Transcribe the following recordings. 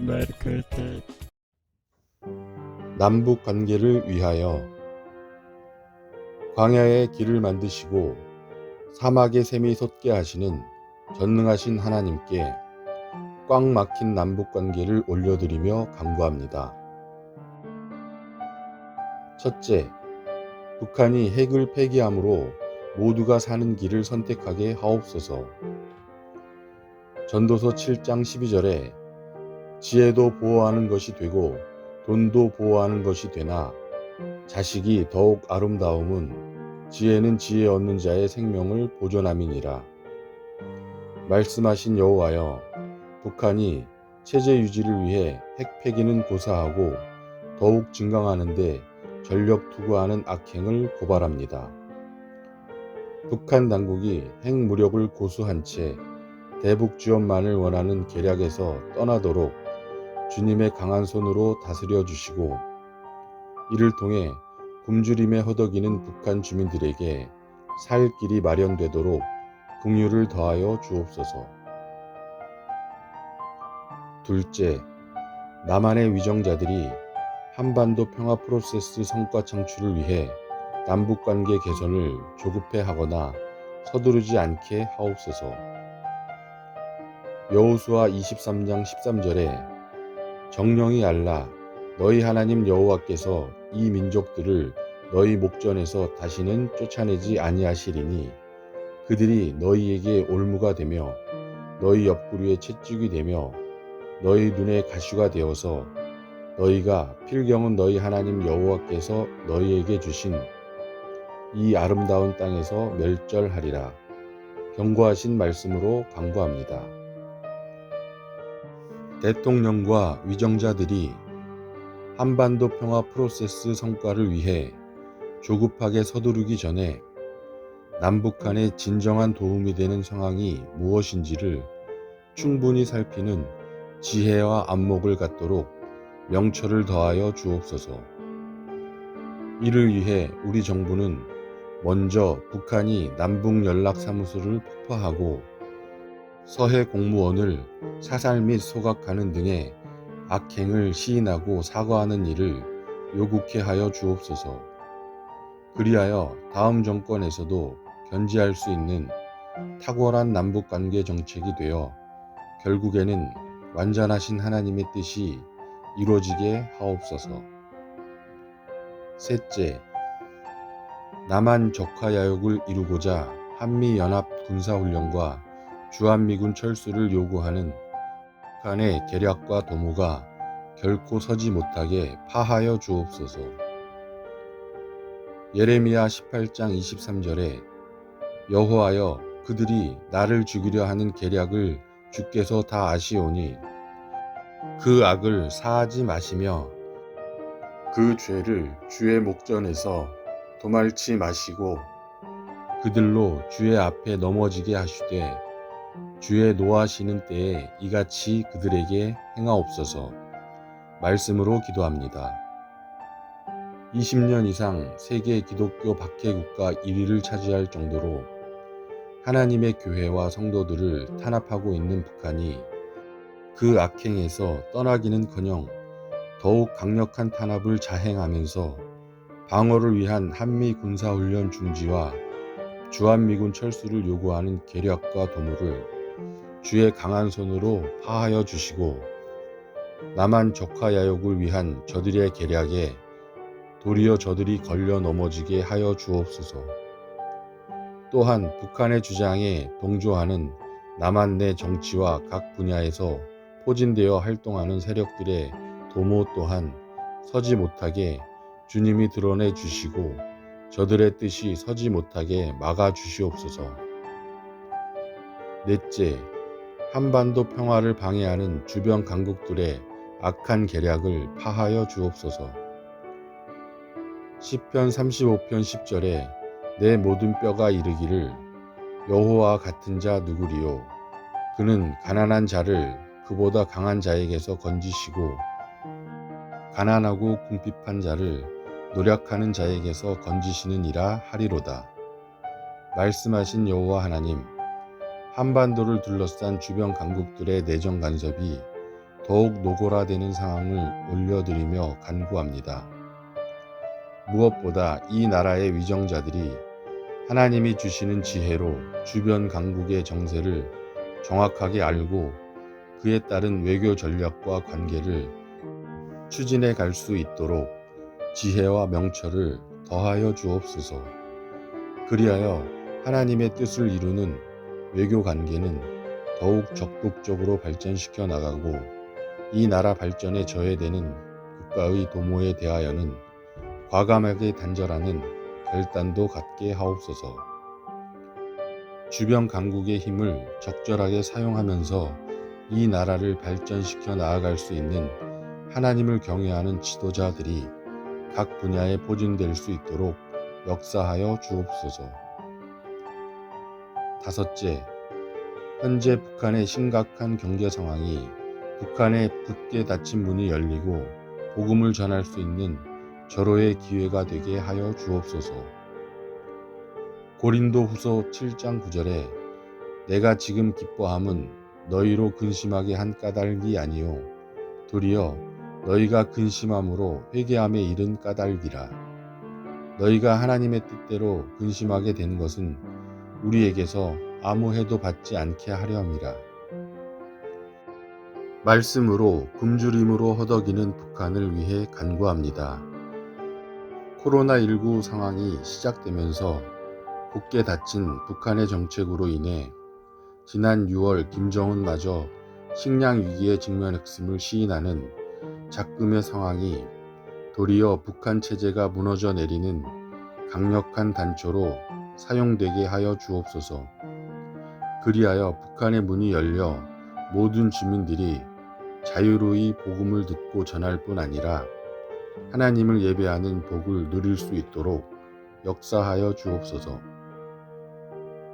Merkete. 남북 관계를 위하여 광야에 길을 만드시고 사막에 샘이 솟게 하시는 전능하신 하나님께 꽉 막힌 남북 관계를 올려드리며 간구합니다. 첫째, 북한이 핵을 폐기함으로 모두가 사는 길을 선택하게 하옵소서. 전도서 7장 12절에 지혜도 보호하는 것이 되고 돈도 보호하는 것이 되나 자식이 더욱 아름다움은 지혜는 지혜 얻는 자의 생명을 보존함이니라. 말씀하신 여호와여 북한이 체제 유지를 위해 핵 폐기는 고사하고 더욱 증강하는데 전력 투구하는 악행을 고발합니다. 북한 당국이 핵 무력을 고수한 채 대북 지원만을 원하는 계략에서 떠나도록 주님의 강한 손으로 다스려 주시고 이를 통해 굶주림에 허덕이는 북한 주민들에게 살 길이 마련되도록 긍휼을 더하여 주옵소서. 둘째, 남한의 위정자들이 한반도 평화 프로세스 성과 창출을 위해 남북 관계 개선을 조급해 하거나 서두르지 않게 하옵소서. 여호수아 23장 13절에 정령이 알라 너희 하나님 여호와께서 이 민족들을 너희 목전에서 다시는 쫓아내지 아니하시리니 그들이 너희에게 올무가 되며 너희 옆구리에 채찍이 되며 너희 눈에 가시가 되어서 너희가 필경은 너희 하나님 여호와께서 너희에게 주신 이 아름다운 땅에서 멸절하리라 경고하신 말씀으로 강구합니다. 대통령과 위정자들이 한반도 평화 프로세스 성과를 위해 조급하게 서두르기 전에 남북한의 진정한 도움이 되는 상황이 무엇인지를 충분히 살피는 지혜와 안목을 갖도록 명철을 더하여 주옵소서. 이를 위해 우리 정부는 먼저 북한이 남북 연락 사무소를 폭파하고 서해 공무원을 사살 및 소각하는 등의 악행을 시인하고 사과하는 일을 요구케 하여 주옵소서. 그리하여 다음 정권에서도 견지할 수 있는 탁월한 남북 관계 정책이 되어 결국에는 완전하신 하나님의 뜻이 이루어지게 하옵소서. 셋째, 남한 적화 야욕을 이루고자 한미 연합 군사 훈련과 주한미군 철수를 요구하는 북한의 계략과 도모가 결코 서지 못하게 파하여 주옵소서. 예레미야 18장 23절에 여호와여 그들이 나를 죽이려 하는 계략을 주께서 다 아시오니 그 악을 사하지 마시며 그 죄를 주의 목전에서 도말치 마시고 그들로 주의 앞에 넘어지게 하시되 주의 노하시는 때에 이같이 그들에게 행하옵소서 말씀으로 기도합니다. 20년 이상 세계 기독교 박해 국가 1위를 차지할 정도로 하나님의 교회와 성도들을 탄압하고 있는 북한이 그 악행에서 떠나기는 커녕 더욱 강력한 탄압을 자행하면서 방어를 위한 한미 군사훈련 중지와 주한미군 철수를 요구하는 계략과 도모를 주의 강한 손으로 파하여 주시고 남한 적화 야욕을 위한 저들의 계략에 도리어 저들이 걸려 넘어지게 하여 주옵소서. 또한 북한의 주장에 동조하는 남한 내 정치와 각 분야에서 포진되어 활동하는 세력들의 도모 또한 서지 못하게 주님이 드러내 주시고 저들의 뜻이 서지 못하게 막아 주시옵소서. 넷째, 한반도 평화를 방해하는 주변 강국들의 악한 계략을 파하여 주옵소서. 시편 35편 10절에 내 모든 뼈가 이르기를 여호와 같은 자 누구리요 그는 가난한 자를 그보다 강한 자에게서 건지시고 가난하고 궁핍한 자를 노력하는 자에게서 건지시느니라 하리로다. 말씀하신 여호와 하나님, 한반도를 둘러싼 주변 강국들의 내정 간섭이 더욱 노골화되는 상황을 올려드리며 간구합니다. 무엇보다 이 나라의 위정자들이 하나님이 주시는 지혜로 주변 강국의 정세를 정확하게 알고 그에 따른 외교 전략과 관계를 추진해 갈 수 있도록 지혜와 명철을 더하여 주옵소서. 그리하여 하나님의 뜻을 이루는 외교 관계는 더욱 적극적으로 발전시켜 나가고 이 나라 발전에 저해되는 국가의 도모에 대하여는 과감하게 단절하는 결단도 갖게 하옵소서. 주변 강국의 힘을 적절하게 사용하면서 이 나라를 발전시켜 나아갈 수 있는 하나님을 경외하는 지도자들이 각 분야에 포진될 수 있도록 역사하여 주옵소서. 다섯째, 현재 북한의 심각한 경제 상황이 북한의 굳게 닫힌 문이 열리고 복음을 전할 수 있는 절호의 기회가 되게 하여 주옵소서. 고린도 후서 7장 9절에 내가 지금 기뻐함은 너희로 근심하게 한 까닭이 아니요 도리어 너희가 근심함으로 회개함에 이른 까닭이라 너희가 하나님의 뜻대로 근심하게 된 것은 우리에게서 아무 해도 받지 않게 하려함이라 말씀으로 굶주림으로 허덕이는 북한을 위해 간구합니다. 코로나19 상황이 시작되면서 굳게 닫힌 북한의 정책으로 인해 지난 6월 김정은마저 식량 위기에 직면했음을 시인하는 작금의 상황이 도리어 북한 체제가 무너져 내리는 강력한 단초로 사용되게 하여 주옵소서. 그리하여 북한의 문이 열려 모든 주민들이 자유로이 복음을 듣고 전할 뿐 아니라 하나님을 예배하는 복을 누릴 수 있도록 역사하여 주옵소서.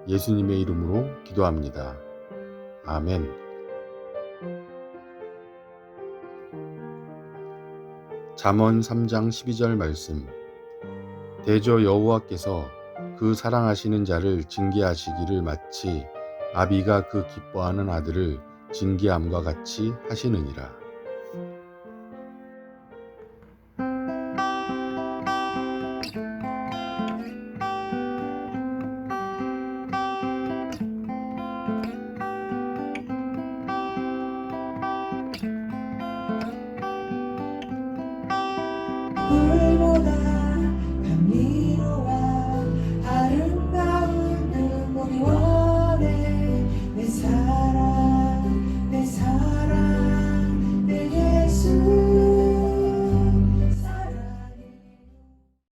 예수님의 이름으로 기도합니다. 아멘. 잠언 3장 12절 말씀. 대저 여호와께서 그 사랑하시는 자를 징계하시기를 마치 아비가 그 기뻐하는 아들을 징계함과 같이 하시느니라.